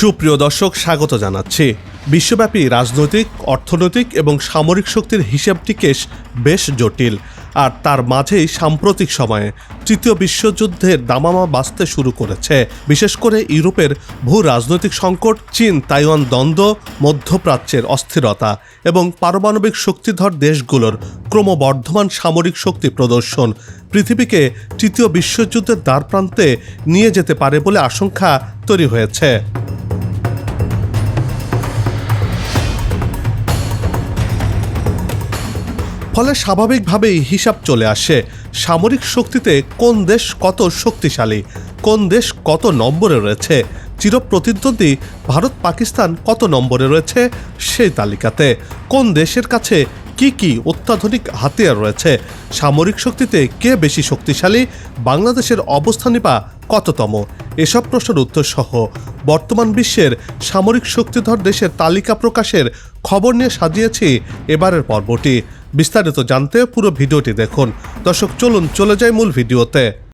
সুপ্রিয় দর্শক, স্বাগত জানাচ্ছি। বিশ্বব্যাপী রাজনৈতিক, অর্থনৈতিক এবং সামরিক শক্তির হিসেব বেশ জটিল। আর তার মাঝেই সাম্প্রতিক সময়ে তৃতীয় বিশ্বযুদ্ধের দামামা বাঁচতে শুরু করেছে। বিশেষ করে ইউরোপের ভূ রাজনৈতিক সংকট, চীন, তাইওয়ান দ্বন্দ্ব, মধ্যপ্রাচ্যের অস্থিরতা এবং পারমাণবিক শক্তিধর দেশগুলোর ক্রমবর্ধমান সামরিক শক্তি প্রদর্শন পৃথিবীকে তৃতীয় বিশ্বযুদ্ধের দ্বারপ্রান্তে নিয়ে যেতে পারে বলে আশঙ্কা তৈরি হয়েছে। ফলে স্বাভাবিকভাবেই হিসাব চলে আসে সামরিক শক্তিতে কোন দেশ কত শক্তিশালী, কোন দেশ কত নম্বরে রয়েছে, চিরপ্রতিদ্বন্দ্বী ভারত পাকিস্তান কত নম্বরে রয়েছে সেই তালিকাতে, কোন দেশের কাছে কি কি অত্যাধুনিক হাতিয়ার রয়েছে, সামরিক শক্তিতে কে বেশি শক্তিশালী, বাংলাদেশের অবস্থানই বা কততম, এসব প্রশ্নের উত্তর সহ বর্তমান বিশ্বের সামরিক শক্তিধর দেশের তালিকা প্রকাশের খবর নিয়ে সাজিয়েছি এবারের পর্বটি। বিস্তারিত জানতে পুরো ভিডিওটি দেখুন। দর্শক চলুন চলে যায় মূল ভিডিওতে।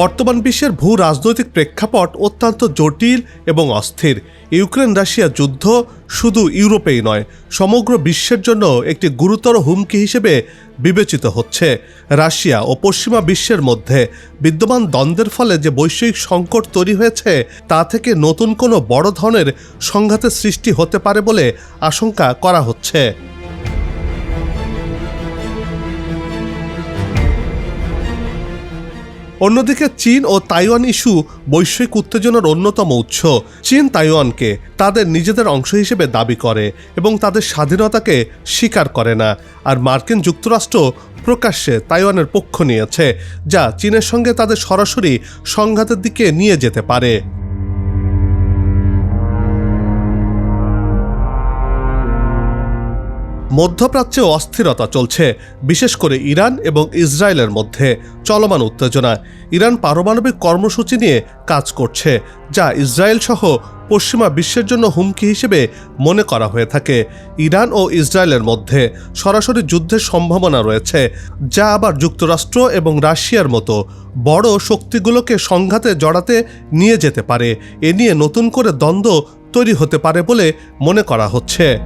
বর্তমান বিশ্বের ভূ রাজনৈতিক প্রেক্ষাপট অত্যন্ত জটিল এবং অস্থির। ইউক্রেন রাশিয়া যুদ্ধ শুধু ইউরোপেই নয়, সমগ্র বিশ্বের জন্য একটি গুরুতর হুমকি হিসেবে বিবেচিত হচ্ছে। রাশিয়া ও পশ্চিমা বিশ্বের মধ্যে বিদ্যমান দ্বন্দ্বের ফলে যে বৈশ্বিক সংকট তৈরি হয়েছে, তা থেকে নতুন কোনো বড় ধরনের সংঘাতের সৃষ্টি হতে পারে বলে আশঙ্কা করা হচ্ছে। অন্যদিকে চীন ও তাইওয়ান ইস্যু বৈশ্বিক উত্তেজনার অন্যতম উৎস। চীন তাইওয়ানকে তাদের নিজেদের অংশ হিসেবে দাবি করে এবং তাদের স্বাধীনতাকে স্বীকার করে না। আর মার্কিন যুক্তরাষ্ট্র প্রকাশ্যে তাইওয়ানের পক্ষ নিয়েছে, যা চীনের সঙ্গে তাদের সরাসরি সংঘাতের দিকে নিয়ে যেতে পারে। মধ্যপ্রাচ্যে অস্থিরতা চলছে, বিশেষ করে ইরান এবং ইসরায়েলের মধ্যে চলমান উত্তেজনা ইরান পারমাণবিক কর্মসূচি নিয়ে কাজ করছে, যা ইসরায়েল সহ পশ্চিমা বিশ্বের জন্য হুমকি হিসেবে মনে করা হয়ে থাকে। ইরান ও ইসরায়েলের মধ্যে সরাসরি যুদ্ধের সম্ভাবনা রয়েছে, যা আবার যুক্তরাষ্ট্র এবং রাশিয়ার মতো বড় শক্তিগুলোকে সংঘাতে জড়াতে নিয়ে যেতে পারে। এ নিয়ে নতুন করে দ্বন্দ্ব তৈরি হতে পারে বলে মনে করা হচ্ছে।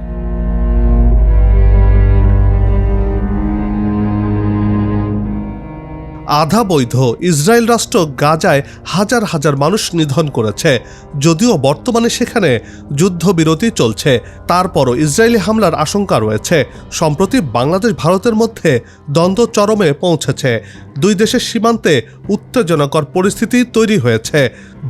আধা বৈধ ইসরায়েল রাষ্ট্র গাজায় হাজার হাজার মানুষ নিধন করেছে। যদিও বর্তমানে সেখানে যুদ্ধবিরতি চলছে, তারপরও ইসরায়েলি হামলার আশঙ্কা রয়েছে। সম্প্রতি বাংলাদেশ ভারতের মধ্যে দ্বন্দ্ব চরমে পৌঁছেছে। দুই দেশের সীমান্তে উত্তেজনাকর পরিস্থিতি তৈরি হয়েছে।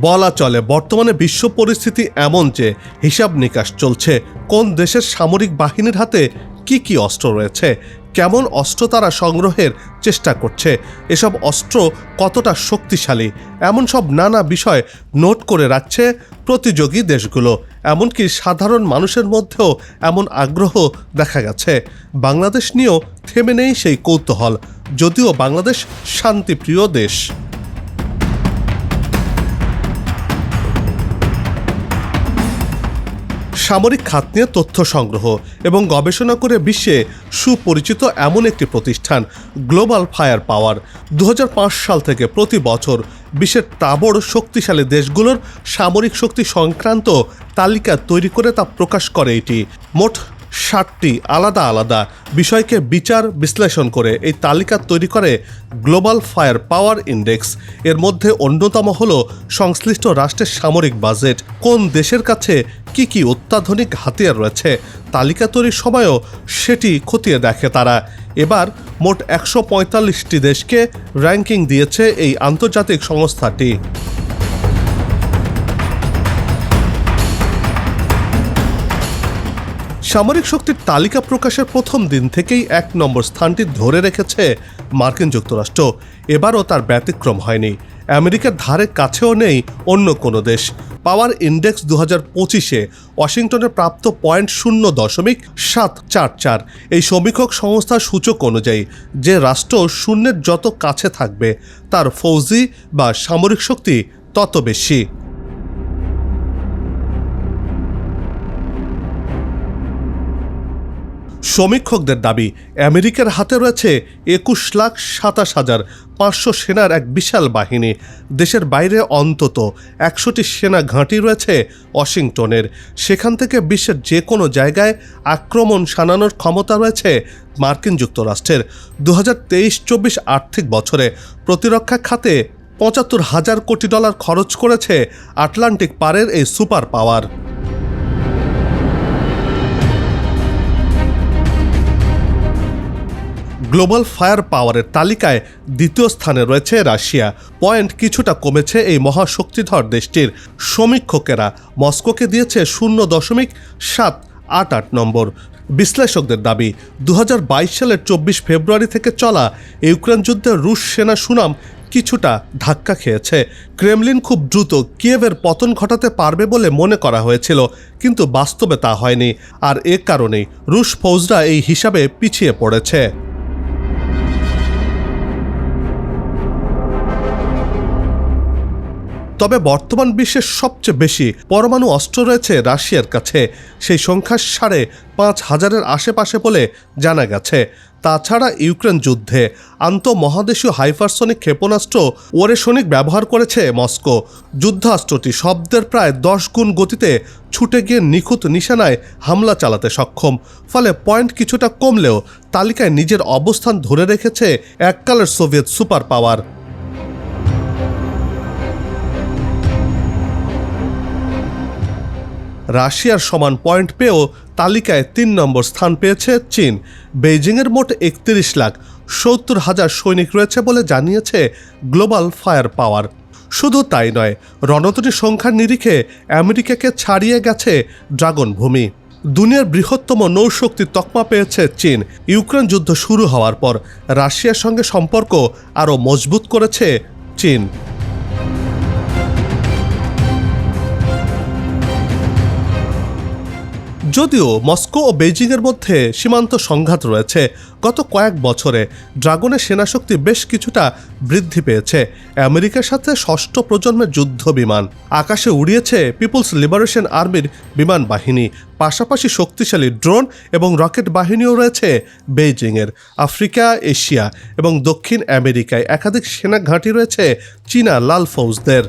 বলা চলে, বর্তমানে বিশ্ব পরিস্থিতি এমন যে হিসাব নিকাশ চলছে। কোন দেশের সামরিক বাহিনীর হাতে কি কি অস্ত্র রয়েছে? কেমন অস্ত্র তারা সংগ্রহের চেষ্টা করছে? এসব অস্ত্র কতটা শক্তিশালী? এমন সব নানা বিষয় নোট করে রাখছে প্রতিযোগী দেশগুলো। এমনকি সাধারণ মানুষের মধ্যেও এমন আগ্রহ দেখা গেছে। বাংলাদেশ নিয়েও থেমে নেই সেই কৌতূহল। যদিও বাংলাদেশ শান্তিপ্রিয় দেশ। সামরিক খাত নিয়ে তথ্য সংগ্রহ এবং গবেষণা করে বিশ্বে সুপরিচিত এমন একটি প্রতিষ্ঠান গ্লোবাল ফায়ার পাওয়ার দু হাজার পাঁচ সাল থেকে প্রতি বছর বিশ্বের তাবড় শক্তিশালী দেশগুলোর সামরিক শক্তি সংক্রান্ত তালিকা তৈরি করে তা প্রকাশ করে এটি। মোট ষাটটি আলাদা আলাদা বিষয়কে বিচার বিশ্লেষণ করে এই তালিকা তৈরি করে গ্লোবাল ফায়ার পাওয়ার ইন্ডেক্স। এর মধ্যে অন্যতম হল সংশ্লিষ্ট রাষ্ট্রের সামরিক বাজেট। কোন দেশের কাছে কি কি অত্যাধুনিক হাতিয়ার রয়েছে? তালিকা তৈরির সময়ও সেটি খতিয়ে দেখে তারা। এবার মোট একশো দেশকে র্যাঙ্কিং দিয়েছে এই আন্তর্জাতিক সংস্থাটি। সামরিক শক্তির তালিকা প্রকাশের প্রথম দিন থেকেই এক নম্বর স্থানটি ধরে রেখেছে মার্কিন যুক্তরাষ্ট্র। এবারও তার ব্যতিক্রম হয়নি। আমেরিকার ধারে কাছেও নেই অন্য কোনো দেশ। পাওয়ার ইন্ডেক্স দু হাজার পঁচিশে ওয়াশিংটনে প্রাপ্ত পয়েন্ট শূন্য দশমিক সাত চার চার। এই সমীক্ষক সংস্থার সূচক অনুযায়ী যে রাষ্ট্র শূন্যের যত কাছে থাকবে, তার ফৌজি বা সামরিক শক্তি তত বেশি। সমীক্ষকদের দাবি, আমেরিকার হাতে রয়েছে একুশ লাখ সাতাশ হাজার পাঁচশো সেনার এক বিশাল বাহিনী। দেশের বাইরে অন্তত একশোটি সেনা ঘাঁটি রয়েছে ওয়াশিংটনের। সেখান থেকে বিশ্বের যে কোনো জায়গায় আক্রমণ শানানোর ক্ষমতা রয়েছে মার্কিন যুক্তরাষ্ট্রের। দু হাজার তেইশ চব্বিশ আর্থিক বছরে প্রতিরক্ষা খাতে পঁচাত্তর হাজার কোটি ডলার খরচ করেছে আটলান্টিক পারের এই সুপার পাওয়ার। গ্লোবাল ফায়ার পাওয়ারের তালিকায় দ্বিতীয় স্থানে রয়েছে রাশিয়া। পয়েন্ট কিছুটা কমেছে এই মহাশক্তিধর দেশটির। সমীক্ষকেরা মস্কোকে দিয়েছে শূন্য দশমিক সাত আট আট নম্বর। বিশ্লেষকদের দাবি দু হাজার বাইশ সালের চব্বিশ ফেব্রুয়ারি থেকে চলা ইউক্রেন যুদ্ধে রুশ সেনা সুনাম কিছুটা ধাক্কা খেয়েছে। ক্রেমলিন খুব দ্রুত কিয়েভের পতন ঘটাতে পারবে বলে মনে করা হয়েছিল, কিন্তু বাস্তবে তা হয়নি। আর এ কারণেই রুশ ফৌজরা এই হিসাবে পিছিয়ে পড়েছে। তবে বর্তমান বিশ্বের সবচেয়ে বেশি পরমাণু অস্ত্র রয়েছে রাশিয়ার কাছে। সেই সংখ্যা সাড়ে পাঁচ হাজারের আশেপাশে বলে জানা গেছে। তাছাড়া ইউক্রেন যুদ্ধে আন্তঃমহাদেশীয় হাইপারসনিক ক্ষেপণাস্ত্র ওরেশনিক ব্যবহার করেছে মস্কো। যুদ্ধাস্ত্রটি শব্দের প্রায় দশ গুণ গতিতে ছুটে গিয়ে নিখুঁত নিশানায় হামলা চালাতে সক্ষম, ফলে পয়েন্ট কিছুটা কমলেও তালিকায় নিজের অবস্থান ধরে রেখেছে এককালের সোভিয়েত সুপার পাওয়ার রাশিয়ার সমান পয়েন্ট পেয়েও তালিকায় তিন নম্বর স্থান পেয়েছে চীন। বেইজিংয়ের মোট একত্রিশ লাখ সত্তর হাজার সৈনিক রয়েছে বলে জানিয়েছে গ্লোবাল ফায়ার পাওয়ার। শুধু তাই নয় রণতরী সংখ্যার নিরিখে আমেরিকাকে ছাড়িয়ে গেছে ড্রাগন ভূমি। দুনিয়ার বৃহত্তম নৌশক্তি তকমা পেয়েছে চীন। ইউক্রেন যুদ্ধ শুরু হওয়ার পর রাশিয়ার সঙ্গে সম্পর্ক আরও মজবুত করেছে চীন। যদিও মস্কো ও বেইজিংয়ের মধ্যে সীমান্ত সংঘাত রয়েছে, গত কয়েক বছরে ড্রাগনের সেনাশক্তি বেশ কিছুটা বৃদ্ধি পেয়েছে। আমেরিকার সাথে ষষ্ঠ প্রজন্মের যুদ্ধ বিমান। আকাশে উড়িয়েছে পিপলস লিবারেশন আর্মির বিমান বাহিনী। পাশাপাশি শক্তিশালী ড্রোন এবং রকেট বাহিনীও রয়েছে বেইজিংয়ের। আফ্রিকা, এশিয়া এবং দক্ষিণ আমেরিকায় একাধিক সেনা ঘাঁটি রয়েছে চীনা লাল ফৌজদের।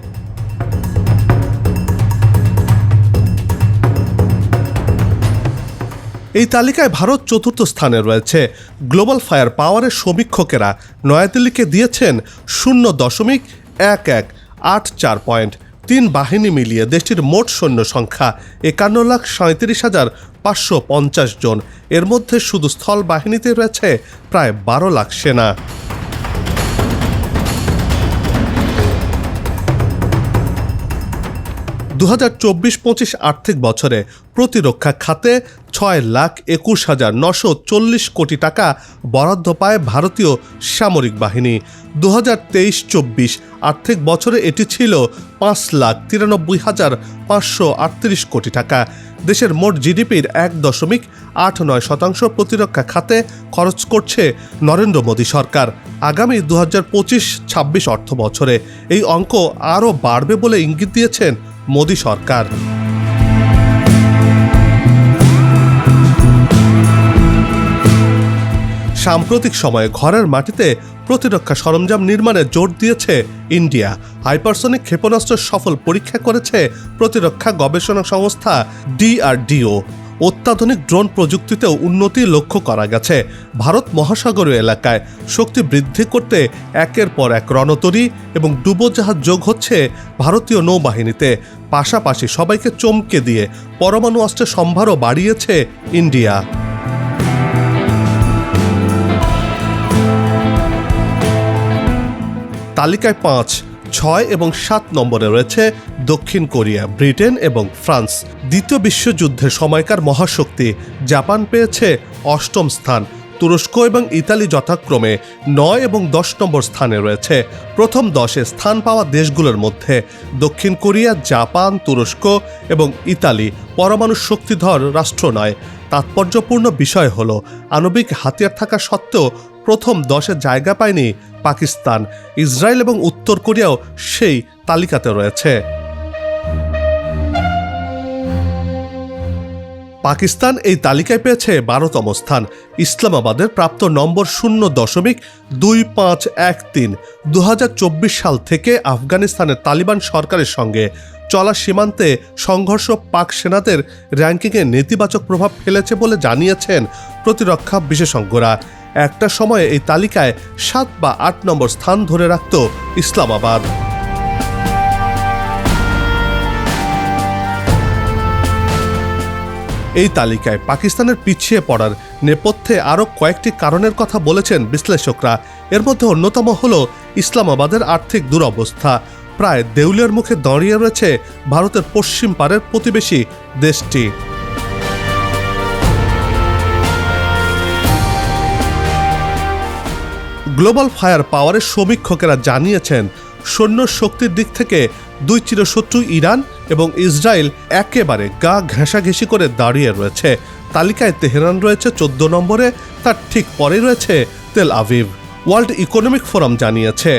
এই তালিকায় ভারত চতুর্থ স্থানে রয়েছে। গ্লোবাল ফায়ার পাওয়ারের সমীক্ষকেরা নয়াদিল্লিকে দিয়েছেন শূন্য দশমিক এক এক, আট চার পয়েন্ট। তিন বাহিনী মিলিয়ে দেশটির মোট সৈন্য সংখ্যা একান্ন লাখ সাঁত্রিশ হাজার পাঁচশো পঞ্চাশ জন। এর মধ্যে শুধু স্থল বাহিনীতে রয়েছে প্রায় বারো লাখ সেনা। দু হাজার চব্বিশ পঁচিশ আর্থিক বছরে প্রতিরক্ষা খাতে ছয় লাখ একুশ হাজার নশো চল্লিশ কোটি টাকা বরাদ্দ পায় ভারতীয় সামরিক বাহিনী। দু হাজার তেইশ চব্বিশ আর্থিক বছরে এটি ছিল পাঁচ লাখ তিরানব্বই হাজার পাঁচশো আটত্রিশ কোটি টাকা। দেশের মোট জিডিপির এক দশমিক আট নয় শতাংশ প্রতিরক্ষা খাতে খরচ করছে নরেন্দ্র মোদী সরকার। আগামী দু হাজার পঁচিশ ছাব্বিশ অর্থ বছরে এই অঙ্ক আরও বাড়বে বলে ইঙ্গিত দিয়েছেন মোদী সরকার। সাম্প্রতিক সময়ে ঘরের মাটিতে প্রতিরক্ষা সরঞ্জাম নির্মাণে জোর দিয়েছে ইন্ডিয়া। হাইপারসনিক ক্ষেপণাস্ত্র সফল পরীক্ষা করেছে প্রতিরক্ষা গবেষণা সংস্থা ডিআরডিও। অত্যাধুনিক ড্রোন প্রযুক্তিতেও উন্নতি লক্ষ্য করা গেছে। ভারত মহাসাগরীয় এলাকায় শক্তি বৃদ্ধি করতে একের পর এক রণতরী এবং ডুবোজাহাজ যোগ হচ্ছে ভারতীয় নৌবাহিনীতে। পাশাপাশি সবাইকে চমকে দিয়ে পরমাণু অস্ত্রের সম্ভারও বাড়িয়েছে ইন্ডিয়া। তালিকায় পাঁচ, ছয় এবং সাত নম্বরে রয়েছে দক্ষিণ কোরিয়া, ব্রিটেন এবং ফ্রান্স। দ্বিতীয় বিশ্বযুদ্ধের সময়কার মহাশক্তি জাপান পেয়েছে অষ্টম স্থান। তুরস্ক এবং ইতালি যথাক্রমে নয় এবং দশ নম্বর স্থানে রয়েছে। প্রথম দশে স্থান পাওয়া দেশগুলোর মধ্যে দক্ষিণ কোরিয়া, জাপান, তুরস্ক এবং ইতালি পরমাণু শক্তিধর রাষ্ট্র নয়। তাৎপর্যপূর্ণ বিষয় হল, আণবিক হাতিয়ার থাকা সত্ত্বেও প্রথম দশে জায়গা পায়নি পাকিস্তান। ইসরায়েল এবং উত্তর কোরিয়াও সেই তালিকাতে রয়েছে। পাকিস্তান এই তালিকায় পেয়েছে বারোতম স্থান। ইসলামাবাদের প্রাপ্ত নম্বর শূন্য দশমিক দুই পাঁচ এক তিন। দু সাল থেকে আফগানিস্তানের তালিবান সরকারের সঙ্গে চলা সীমান্তে সংঘর্ষ পাক সেনাদের র্যাঙ্কিংয়ে নেতিবাচক প্রভাব ফেলেছে বলে জানিয়েছেন প্রতিরক্ষা বিশেষজ্ঞরা। একটা সময়ে এই তালিকায় সাত বা আট নম্বর স্থান ধরে রাখত ইসলামাবাদ। এই তালিকায় পাকিস্তানের পিছিয়ে পড়ার নেপথ্যে আরও কয়েকটি কারণের কথা বলেছেন বিশ্লেষকরা। এর মধ্যে অন্যতম হল ইসলামাবাদের আর্থিক দুরবস্থা। প্রায় দেউলের মুখে দাঁড়িয়ে রয়েছে ভারতের পশ্চিম পারের প্রতিবেশী দেশটি। গ্লোবাল ফায়ার পাওয়ারের সমীক্ষকেরা জানিয়েছেন, সৈন্য শক্তির দিক থেকে দুই চিরশত্রু ইরান এবং ইসরায়েল একেবারে গা ঘেঁষাঘেঁষি করে দাঁড়িয়ে রয়েছে। তালিকায় তেহরান রয়েছে চোদ্দ নম্বরে, তার ঠিক পরে রয়েছে Tel Aviv. World economic forum জানিয়েছে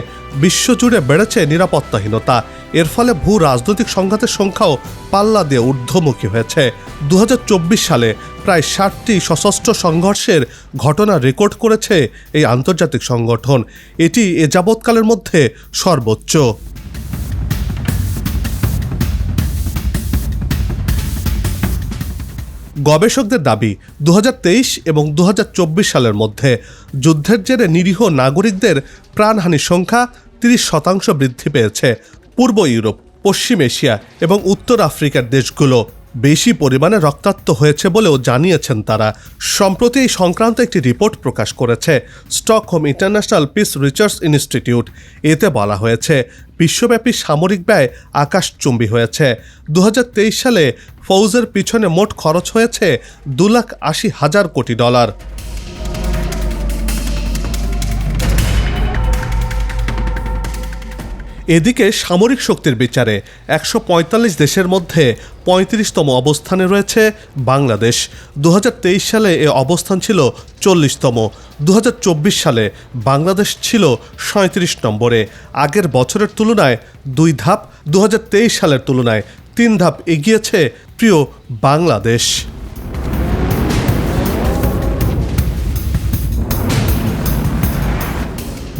বিশ্বজুড়ে বেড়েছে নিরাপত্তাহীনতা। এর ফলে ভূ রাজনৈতিক সংঘাতের সংখ্যাও পাল্লা দিয়ে ঊর্ধ্বমুখী হয়েছে। দু হাজার চব্বিশ সালে প্রায় ষাটটি সশস্ত্র সংঘর্ষের ঘটনা রেকর্ড করেছে এই আন্তর্জাতিক সংগঠন। এটি এ যাবৎকালের মধ্যে সর্বোচ্চ। গবেষকদের দাবি দু হাজার তেইশ এবং দু হাজার চব্বিশ সালের মধ্যে যুদ্ধের জেরে নিরীহ নাগরিকদের প্রাণহানির সংখ্যা তিরিশ শতাংশ বৃদ্ধি পেয়েছে পূর্ব ইউরোপ, পশ্চিম এশিয়া এবং উত্তর আফ্রিকার দেশগুলো। বেশি পরিমাণে রক্তাক্ত হয়েছে বলেও জানিয়েছেন তারা। সম্প্রতি এই সংক্রান্ত একটি রিপোর্ট প্রকাশ করেছে Stockholm International Peace Research Institute. এতে বলা হয়েছে, বিশ্বব্যাপী সামরিক ব্যয় আকাশচুম্বী হয়েছে। দু হাজার তেইশ সালে ফৌজের পিছনে মোট খরচ হয়েছে দু লাখ আশি হাজার কোটি ডলার। এদিকে সামরিক শক্তির বিচারে একশো পঁয়তাল্লিশ দেশের মধ্যে পঁয়ত্রিশতম অবস্থানে রয়েছে বাংলাদেশ। দু হাজার তেইশ সালে এ অবস্থান ছিল চল্লিশতম। দু হাজার চব্বিশ সালে বাংলাদেশ ছিল সাঁত্রিশ নম্বরে। আগের বছরের তুলনায় দুই ধাপ দু হাজার তেইশ সালের তুলনায় তিন ধাপ এগিয়েছে প্রিয় বাংলাদেশ।